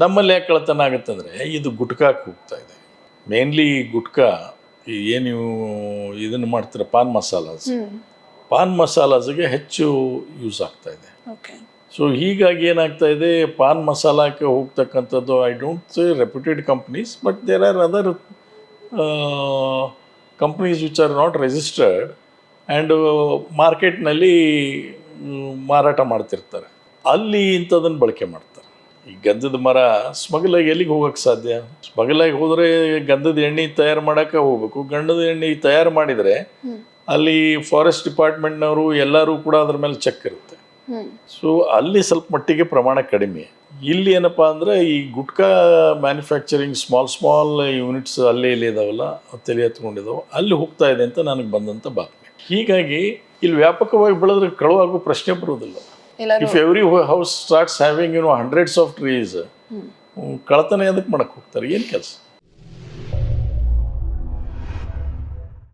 ನಮ್ಮಲ್ಲಿ ಯಾಕೆ ಕಳ್ತನ ಆಗುತ್ತಂದರೆ ಇದು ಗುಟ್ಕಾಕ್ಕೆ ಹೋಗ್ತಾ ಇದೆ. ಮೇನ್ಲಿ ಗುಟ್ಕಾ ಏನು ನೀವು ಇದನ್ನು ಮಾಡ್ತೀರ ಪಾನ್ ಮಸಾಲಾಸ್? ಪಾನ್ ಮಸಾಲಾಸ್ಗೆ ಹೆಚ್ಚು ಯೂಸ್ ಆಗ್ತಾ ಇದೆ. ಓಕೆ ಸೊ ಹೀಗಾಗಿ ಏನಾಗ್ತಾ ಇದೆ ಪಾನ್ ಮಸಾಲಾಕ್ಕೆ ಹೋಗ್ತಕ್ಕಂಥದ್ದು I don't say reputed companies but there are other companies which are not registered and ಮಾರ್ಕೆಟ್ನಲ್ಲಿ ಮಾರಾಟ ಮಾಡ್ತಿರ್ತಾರೆ. ಅಲ್ಲಿ ಇಂಥದನ್ನು ಬಳಕೆ ಮಾಡ್ತಾರೆ. ಈ ಗಂಧದ ಮರ ಸ್ಮಗಲಾಗಿ ಎಲ್ಲಿಗೆ ಹೋಗಕ್ಕೆ ಸಾಧ್ಯ? ಸ್ಮಗಲಾಗಿ ಹೋದರೆ ಗಂಧದ ಎಣ್ಣೆ ತಯಾರು ಮಾಡೋಕ್ಕೆ ಹೋಗ್ಬೇಕು. ಗಂಧದ ಎಣ್ಣೆ ತಯಾರು ಮಾಡಿದರೆ ಅಲ್ಲಿ ಫಾರೆಸ್ಟ್ ಡಿಪಾರ್ಟ್ಮೆಂಟ್ನವರು ಎಲ್ಲರೂ ಕೂಡ ಅದ್ರ ಮೇಲೆ ಚೆಕ್ ಇರುತ್ತೆ. ಸೊ ಅಲ್ಲಿ ಸ್ವಲ್ಪ ಮಟ್ಟಿಗೆ ಪ್ರಮಾಣ ಕಡಿಮೆ. ಇಲ್ಲಿ ಏನಪ್ಪ ಅಂದರೆ ಈ gutka manufacturing small small units ಅಲ್ಲೇ ಇಲ್ಲಿ ಇದಾವಲ್ಲ ತಲೆ ಹತ್ಕೊಂಡಿದ್ದಾವೆ ಅಲ್ಲಿ ಹೋಗ್ತಾ ಇದೆ ಅಂತ ನನಗೆ ಬಂದಂಥ ಬಾತ್ಮೆ ಹೀಗಾಗಿ ಇಲ್ಲಿ ವ್ಯಾಪಕವಾಗಿ ಬೆಳೆದ್ರೆ ಕಳುವಾಗೋ ಪ್ರಶ್ನೆ ಬರುವುದಿಲ್ಲ. If every house starts having you know hundreds of trees ಕಳತನ ಎದಕ್ಕೆ ಮಾಡಕ್ಕೆ ಹೋಗ್ತಾರೆ? ಏನು ಕೆಲಸ?